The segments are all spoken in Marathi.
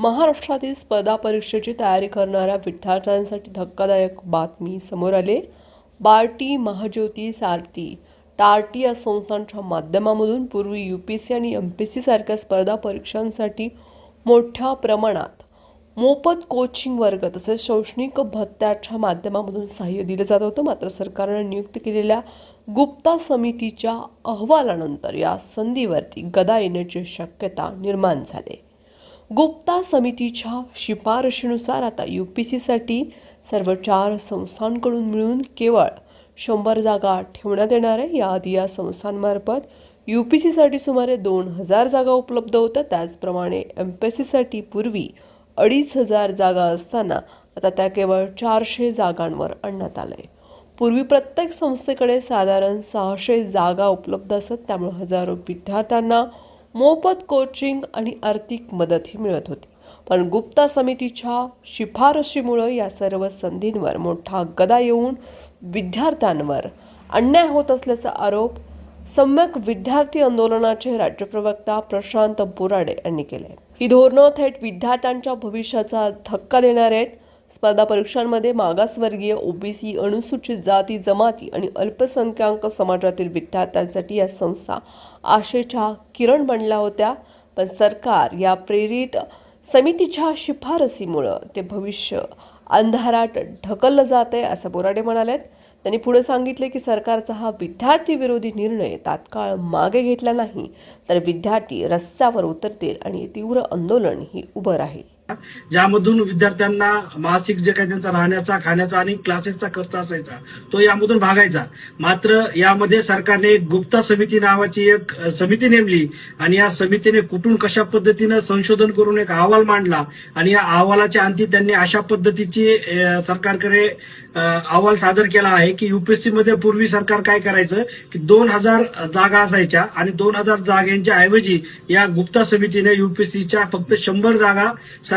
महाराष्ट्रातील स्पर्धा परीक्षेची तयारी करणाऱ्या विद्यार्थ्यांसाठी धक्कादायक बातमी समोर आले. बार्टी महाज्योती सारथी टार्टी या संस्थांच्या माध्यमामधून पूर्वी यू पी सी आणि एम पी सी सारख्या स्पर्धा परीक्षांसाठी मोठ्या प्रमाणात मोफत कोचिंग वर्ग तसेच शैक्षणिक भत्त्याच्या माध्यमामधून सहाय्य दिलं जात होतं. मात्र सरकारनं नियुक्त केलेल्या गुप्ता समितीच्या अहवालानंतर या संधीवरती गदा येण्याची शक्यता निर्माण झाली. गुप्ता समितीच्या शिफारशीनुसार आता यू पी सीसाठी सर्व चार संस्थांकडून मिळून केवळ शंभर जागा ठेवण्यात येणार आहे. याआधी या संस्थांमार्फत यू पी सीसाठी सुमारे दोन हजार जागा उपलब्ध होत्या. त्याचप्रमाणे एम पी एस सीसाठी पूर्वी अडीच हजार जागा असताना आता त्या केवळ चारशे जागांवर आणण्यात आलं आहे पूर्वी प्रत्येक संस्थेकडे साधारण सहाशे जागा उपलब्ध असत. त्यामुळे हजारो विद्यार्थ्यांना मोफत कोचिंग आणि आर्थिक मदतही मिळत होती. पण गुप्ता समितीच्या शिफारशीमुळं या सर्व संधींवर मोठा गदा येऊन विद्यार्थ्यांवर अन्याय होत असल्याचा आरोप सम्यक विद्यार्थी आंदोलनाचे राज्य प्रवक्ता प्रशांत बोराडे यांनी केले. ही धोरणं थेट विद्यार्थ्यांच्या भविष्याचा धक्का देणार आहेत स्पर्धा परीक्षांमध्ये मागासवर्गीय ओबीसी अनुसूचित जाती जमाती आणि अल्पसंख्याक समाजातील विद्यार्थ्यांसाठी या संस्था आशेच्या किरण बनल्या होत्या. पण सरकार या प्रेरित समितीच्या शिफारसीमुळं ते भविष्य अंधारात ढकललं जात आहे असं बोराडे म्हणालेत. त्यांनी पुढे सांगितले की सरकारचा हा विद्यार्थी विरोधी निर्णय तात्काळ मागे घेतला नाही तर विद्यार्थी रस्त्यावर उतरतील आणि तीव्र आंदोलन ही उभं राहील. ज्यामधून विद्यार्थ्यांना मासिक जे काही त्यांचा राहण्याचा खाण्याचा आणि क्लासेसचा खर्च असायचा तो यामधून भागायचा. मात्र यामध्ये सरकारने एक गुप्ता समिती नावाची एक समिती नेमली आणि या समितीने कुठून कशा पद्धतीनं संशोधन करून एक अहवाल मांडला आणि या अहवालाच्या अंती त्यांनी अशा पद्धतीची सरकारकडे अहवाल सादर केला आहे की युपीएससी मध्ये पूर्वी सरकार काय करायचं की दोन हजार जागा असायच्या आणि दोन हजार जागांच्या ऐवजी या गुप्ता समितीने युपीएससीच्या फक्त शंभर जागा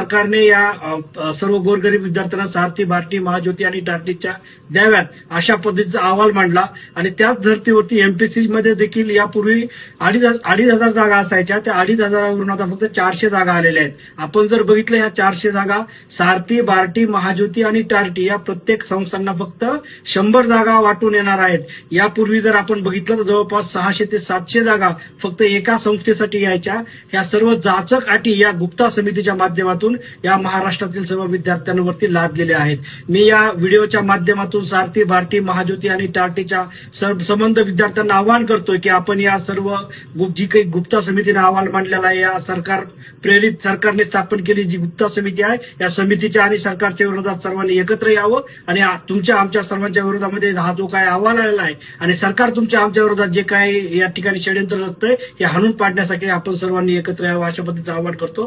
सरकारने या सर्व गोरगरीब विद्यार्थ्यांना सारथी भारती महाज्योती आणि टार्टीच्या द्याव्यात अशा पद्धतीचा अहवाल मांडला आणि त्याच धर्तीवरती एमपीसी मध्ये देखील यापूर्वी अडीच अडीच हजार जागा असायच्या. त्या अडीच हजारावरून आता फक्त चारशे जागा आलेल्या आहेत. आपण जर बघितलं या चारशे जागा सारथी बार्टी महाज्योती आणि टार्टी या प्रत्येक संस्थांना फक्त शंभर जागा वाटून येणार आहेत. यापूर्वी जर आपण बघितलं तर जवळपास सहाशे ते सातशे जागा फक्त एका संस्थेसाठी यायच्या. ह्या सर्व जाचक अटी या गुप्ता समितीच्या माध्यमातून या महाराष्ट्रातील सर्व विद्यार्थ्यांवरती लादलेले आहेत. मी या व्हिडिओच्या माध्यमातून सारथी भारती महाज्योती आणि टार्टीच्या सर्व संबंध विद्यार्थ्यांना आवाहन करतोय की आपण या सर्व जी काही गुप्ता समितीने अहवाल मांडलेला आहे या सरकार प्रेरित सरकारने स्थापन केली जी गुप्ता समिती आहे या समितीच्या आणि सरकारच्या विरोधात सर्वांनी एकत्र यावं आणि तुमच्या आमच्या सर्वांच्या विरोधामध्ये हा जो काय अहवाल आलेला आहे आणि सरकार तुमच्या आमच्या विरोधात जे काय या ठिकाणी षडयंत्र रचतंय हे हाणून पाडण्यासाठी आपण सर्वांनी एकत्र यावं अशा पद्धतीचं आवाहन करतो.